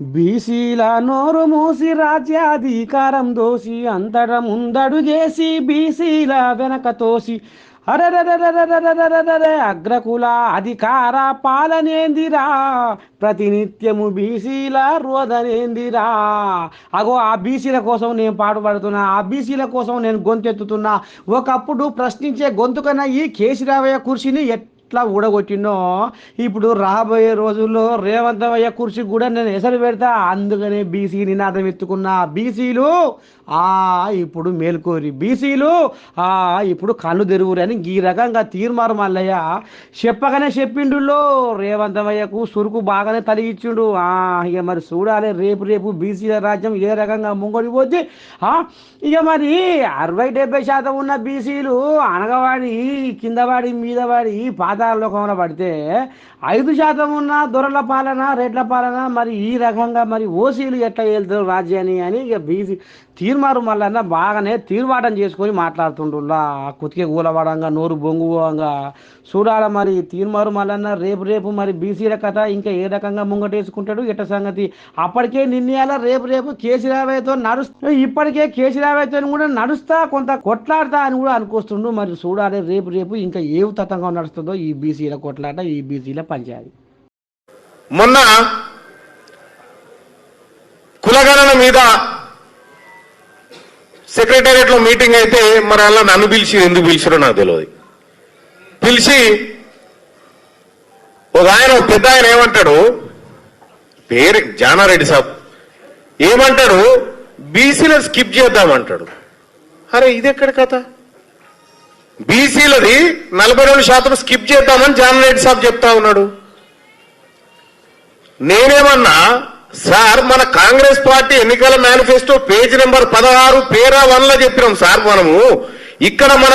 బీసీల నోరు మూసి రాజ్యాధికారం దోసి అంతట ముందడుగేసి బీసీల వెనక తోసి అరరరరరరరరరే అగ్రకుల అధికార పాలనేందిరా? ప్రతినిత్యము బీసీల రోదనేందిరా? అగో ఆ బీసీల కోసం నేను పాటుపడుతున్నా ఆ బీసీల కోసం నేను గొంతెత్తుతున్నా. ఒకప్పుడు ప్రశ్నించే గొంతుకన్నా ఈ కేసీరావయ్య కుర్చీని ఎట్లా ఊడగొట్టినో ఇప్పుడు రాబోయే రోజుల్లో రేవంతమయ్య కుర్చీ కూడా నేను ఎసరు పెడతా. అందుకనే బీసీ నినాదం ఎత్తుకున్నా బీసీలు ఆ ఇప్పుడు మేల్కోరి బీసీలు ఆ ఇప్పుడు కళ్ళు తెరువురు అని ఈ రకంగా తీర్మారు మల్లయ్య చెప్పగానే చెప్పిండులో రేవంతమయ్యకు సురుకు బాగానే తలిగిచ్చిండు. ఆ ఇక మరి చూడాలి రేపు రేపు బీసీల రాజ్యం ఏ రకంగా ముంగొడిపోద్ది ఆ, ఇక మరి అరవై డెబ్బై శాతం ఉన్న బీసీలు అనగవాడి కిందవాడి మీదవాడి పాత పాతాళలోకంలో పడితే ఐదు శాతం ఉన్న దొరల పాలన రెడ్ల పాలన మరి ఈ రకంగా మరి ఓసీలు ఎట్లా వెళ్తారు రాజ్యాన్ని అని ఇక బీసీ తీర్మారు మళ్ళన్న బాగానే తీర్మాటం చేసుకొని మాట్లాడుతుండ్రులా కుతికే కూలవాడంగా నోరు బొంగువంగా చూడాల మరి తీర్మారు మళ్ళన్న రేపు రేపు మరి బీసీల కథ ఇంకా ఏ రకంగా ముంగటేసుకుంటాడు ఎట్ట సంగతి? అప్పటికే నిన్నయాల రేపు రేపు కేసీరావయ్యతో నడుస్తూ ఇప్పటికే కేసీరావయ్యతో కూడా నడుస్తా కొంత కొట్లాడతా అని కూడా అనుకొస్తుండు. మరి చూడాలి రేపు రేపు ఇంకా ఏ తతంగా నడుస్తుందో ఈ బీసీల కొట్లాట ఈ బీసీల పంచాయతీ. మొన్న కులగణన మీద సెక్రటేరియట్లో మీటింగ్ అయితే మరి అలా నన్ను పిలిచి ఎందుకు పిలిచారో నాకు తెలియదు. పిలిచి ఒక ఆయన ఒక పెద్ద ఆయన ఏమంటాడు? పేరు జానారెడ్డి సాబ్. ఏమంటాడు? బీసీలో స్కిప్ చేద్దామంటాడు. అరే ఇది ఎక్కడ కథ? బీసీలది నలభై రెండు శాతం స్కిప్ చేద్దామని జానారెడ్డి సాబ్ చెప్తా ఉన్నాడు. నేనేమన్నా సార్ మన కాంగ్రెస్ పార్టీ ఎన్నికల మేనిఫెస్టో పేజ్ నెంబర్ పదహారు పేరా వన్లో చెప్పినాం సార్ మనము. ఇక్కడ మన